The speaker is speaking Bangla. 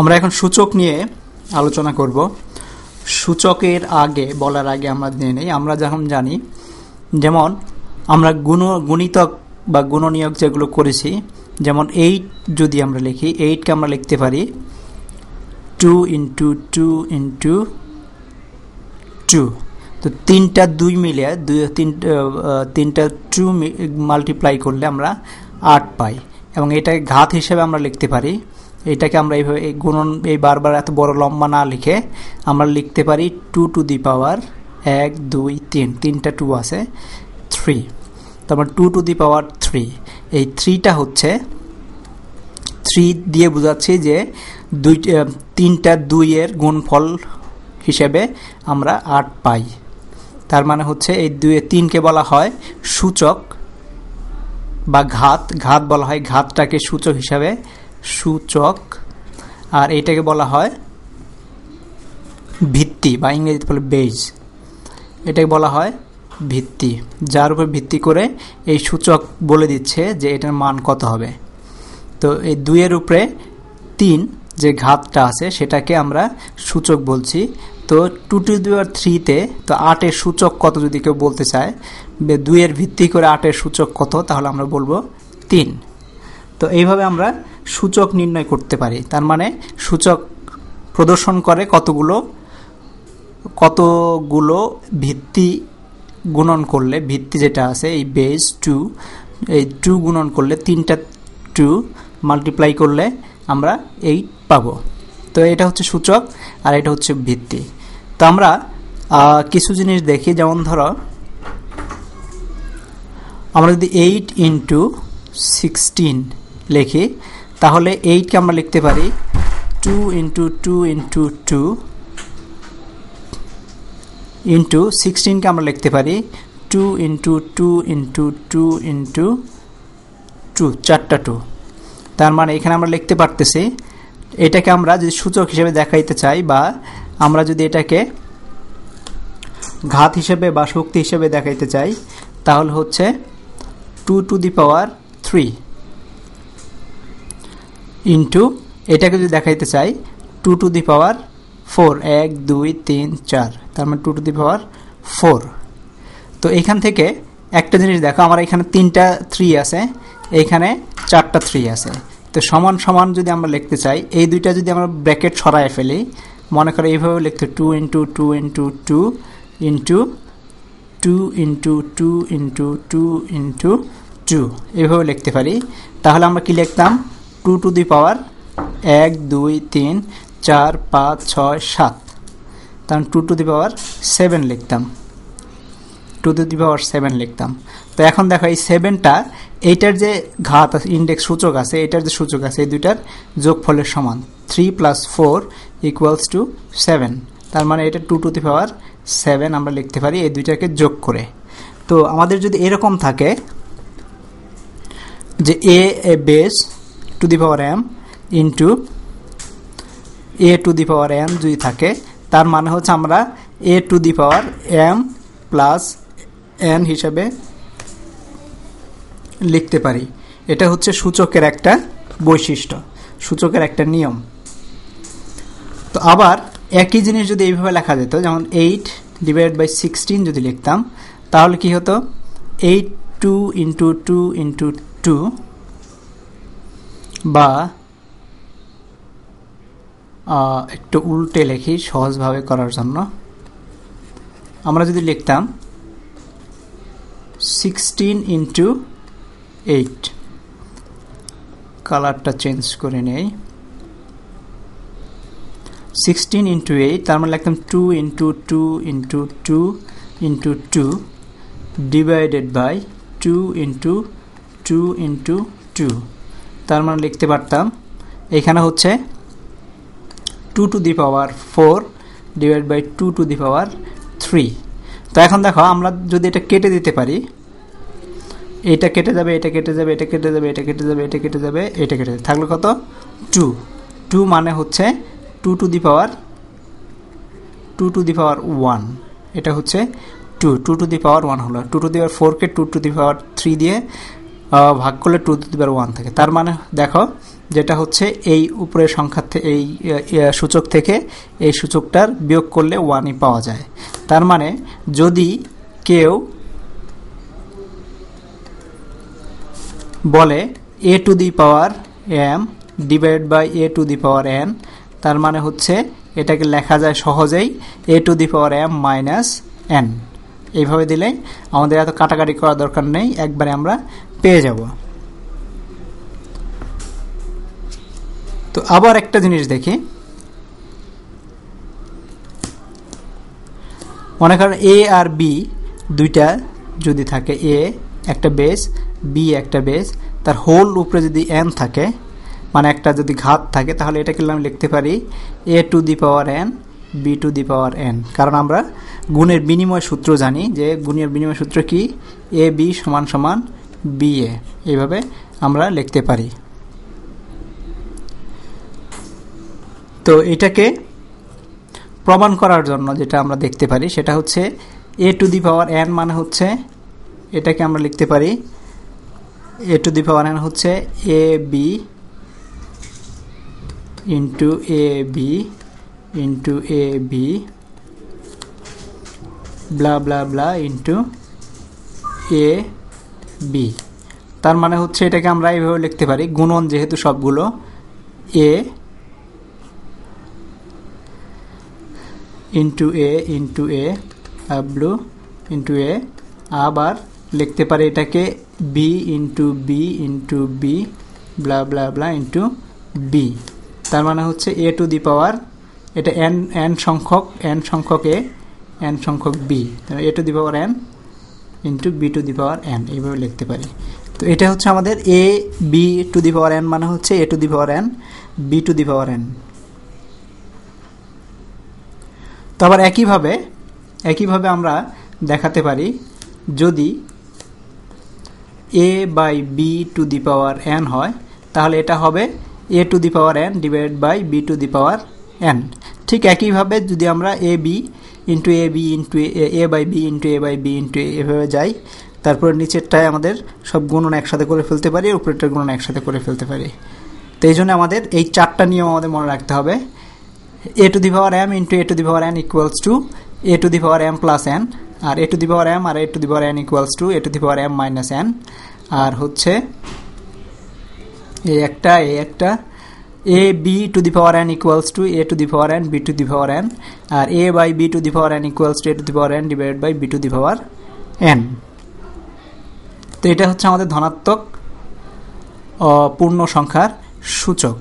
আমরা এখন সূচক নিয়ে আলোচনা করব। সূচকের আগে, বলার আগে আমরা নিয়ে নেই। আমরা যখন জানি, যেমন আমরা গুণ, গুণিতক বা গুণনীয়ক যেগুলো করেছি, যেমন এইট যদি আমরা লিখি এইটকে আমরা লিখতে পারি two into two into two তো তিনটা দুই মিলে, দুই তিনটা তিনটা টু মাল্টিপ্লাই করলে আমরা আট পাই। এবং এটাকে ঘাত হিসেবে আমরা লিখতে পারি এটাকে আমরা এইভাবে এই গুণন, এই বারবার এত বড় লম্বা না লিখে আমরা লিখতে পারি টু টু দি পাওয়ার এক, দুই, তিন। তিনটা টু আছে। থ্রি তারপর two to the power three এই থ্রিটা হচ্ছে থ্রি দিয়ে বোঝাচ্ছি যে দুই তিনটা দুইয়ের গুণফল হিসেবে আমরা আট পাই। তার মানে হচ্ছে এই দুই, তিনকে বলা হয় সূচক বা ঘাত। ঘাত বলা হয় ঘাতটাকে সূচক হিসাবে সূচক, আর এটাকে বলা হয় ভিত্তি, বা ইংরেজিতে বলে বেজ। এটাকে বলা হয় ভিত্তি, যার উপর ভিত্তি করে এই সূচক বলে দিচ্ছে যে এটার মান কত হবে। তো এই দুইয়ের উপরে তিন যে ঘাতটা আছে, সেটাকে আমরা সূচক বলছি। তো টু টু দুয়ার থ্রিতে তো আটের সূচক কত যদি কেউ বলতে চায় দুইয়ের ভিত্তি করে আটের সূচক কত, তাহলে আমরা বলব তিন। তো এইভাবে আমরা সূচক নির্ণয় করতে পারি। তার মানে সূচক প্রদর্শন করে কতগুলো কতগুলো ভিত্তি গুণন করলে, ভিত্তি যেটা আছে, এই বেস টু এই টু গুণন করলে তিনটা টু মাল্টিপ্লাই করলে আমরা এইট পাবো। তো এটা হচ্ছে সূচক আর এটা হচ্ছে ভিত্তি। তো আমরা কিছু জিনিস দেখি, যেমন ধরো, আমরা যদি এইট ইন্টু সিক্সটিন লিখি তাহলে এইটকে আমরা লিখতে পারি two into two into two into সিক্সটিনকে আমরা লিখতে পারি two into two into two into two চারটা টু তার মানে এখানে আমরা লিখতে পারতেছি, এটাকে আমরা যদি সূচক হিসেবে দেখাইতে চাই বা আমরা যদি এটাকে ঘাত হিসেবে বা শক্তি হিসেবে দেখাইতে চাই, তাহলে হচ্ছে two to the power three into এটাকে যদি দেখাইতে চাই two to the power four এক, দুই, তিন, চার। তার মানে two to the power four তো এখান থেকে একটা জিনিস দেখো, আমার এখানে তিনটা থ্রি আছে এইখানে চারটা থ্রি আছে। তো সমান সমান যদি আমরা লিখতে চাই, এই দুইটা যদি আমরা ব্র্যাকেট ছড়ায় ফেলি, মনে করো এইভাবে লিখতে two into two into two into two into two into two into two এইভাবে লিখতে পারি। তাহলে আমরা কি লিখতাম? টু টু দি পাওয়ার এক, দুই, তিন, চার, পাঁচ, ছয়, সাত। তখন two to the power seven লিখতাম। Two to the power seven লিখতাম। তো এখন দেখো এই সেভেনটা, এইটার যে ঘাত আছে ইন্ডেক্স সূচক আছে এটার যে সূচক আছে, এই দুইটার যোগফলের সমান। Three plus four equals to seven তার মানে এটা two to the power seven আমরা লিখতে পারি এই দুইটাকে যোগ করে। তো আমাদের যদি এরকম থাকে যে A A base to the power M into A to the power M যদি থাকে। তার মানে হচ্ছে আমরা A to the power M plus N হিসাবে লিখতে পারি। এটা হচ্ছে সূচকের একটা বৈশিষ্ট্য, সূচকের একটা নিয়ম। তো আবার একই জিনিস যদি এইভাবে লেখা যেত, যেমন এইট ডিভাইড বাই সিক্সটিন যদি লিখতাম, তাহলে কি হতো? Eight two into two into two বা একটু উল্টে লেখি সহজভাবে করার জন্য। আমরা যদি লিখতাম সিক্সটিন ইন্টু এইট কালারটা চেঞ্জ করে নেই। সিক্সটিন ইন্টু এইট তার মানে লিখতাম two into two into two into two divided by two into two into two তার মানে লিখতে পারতাম। এখানে হচ্ছে two to the power four divide by two to the power three তো এখন দেখো, আমরা যদি এটা কেটে দিতে পারি, এটা কেটে যাবে, এটা কেটে যাবে, এটা কেটে যাবে, এটা কেটে যাবে, এটা কেটে যাবে, এটা কেটে যাবে। থাকল কত? টু টু মানে হচ্ছে two to the power two to the power one এটা হচ্ছে two two to the power one হলো। টু টু দি পাওয়ার ফোরকে two to the power three দিয়ে ভাগ করলে two to the power one থাকে। তার মানে দেখো, যেটা হচ্ছে এই উপরের সংখ্যা এই সূচক থেকে এই সূচকটার বিয়োগ করলে ওয়ানই পাওয়া যায়। তার মানে যদি কেউ বলে A to the power M divide by A to the power N তার মানে হচ্ছে এটাকে লেখা যায় সহজেই A to the power M minus N এইভাবে দিলে আমাদের এত কাটাকাটি করার দরকার নেই। একবারে আমরা পেয়ে যাব। তো আবার একটা জিনিস দেখি। মনে করেন এ আর বি দুইটা যদি থাকে এ একটা বেস বি একটা বেস তার হোল উপরে যদি এন থাকে মানে একটা যদি ঘাত থাকে, তাহলে এটাকে আমি লিখতে পারি A to the power N B to the power N কারণ আমরা গুণের বিনিময় সূত্র জানি যে গুণের বিনিময় সূত্র কি? এ বি সমান সমান বি এ এইভাবে আমরা লিখতে পারি। তো এটাকে প্রমাণ করার জন্য যেটা আমরা দেখতে পারি, সেটা হচ্ছে এ টু দি পাওয়ার এন মানে হচ্ছে, এটাকে আমরা লিখতে পারি, এ টু দি পাওয়ার এন হচ্ছে A B into A B into A B blah blah blah into A B. তার মানে হচ্ছে এটাকে আমরা এইভাবে লিখতে পারি, গুণন যেহেতু সবগুলো, A into A into A blah into A আবার লিখতে পারি এটাকে B into B into B blah blah blah into B তার মানে হচ্ছে এ টু দি পাওয়ার এটা এন এন সংখ্যক এন সংখ্যক এ এন সংখ্যক B A to the power N into B to the power N এইভাবে লিখতে পারি। তো এটা হচ্ছে আমাদের A B to the power N মানে হচ্ছে A to the power N B to the power N তো আবার একইভাবে একইভাবে আমরা দেখাতে পারি, যদি A by B to the power N হয়, তাহলে এটা হবে A to the power N divide by B to the power N ঠিক একইভাবে যদি আমরা A B into A B into A by B into A by B into এভাবে যাই তারপরে নিচেরটায় আমাদের সব গুণন একসাথে করে ফেলতে পারি উপরেরটার গুণন একসাথে করে ফেলতে পারি। তো এই জন্য আমাদের এই চারটা নিয়ম আমাদের মনে রাখতে হবে। A to the power M into A to the power N equals to A to the power M plus N R A to the power M R A to the power N equals to A to the power M minus N আর হচ্ছে, এই একটা এই একটা A B to the power N equals to A to the power N B to the power N R A by B to the power N equals to A to the power N divide by B to the power N তো এটা হচ্ছে আমাদের ধনাত্মক পূর্ণ সংখ্যার সূচক।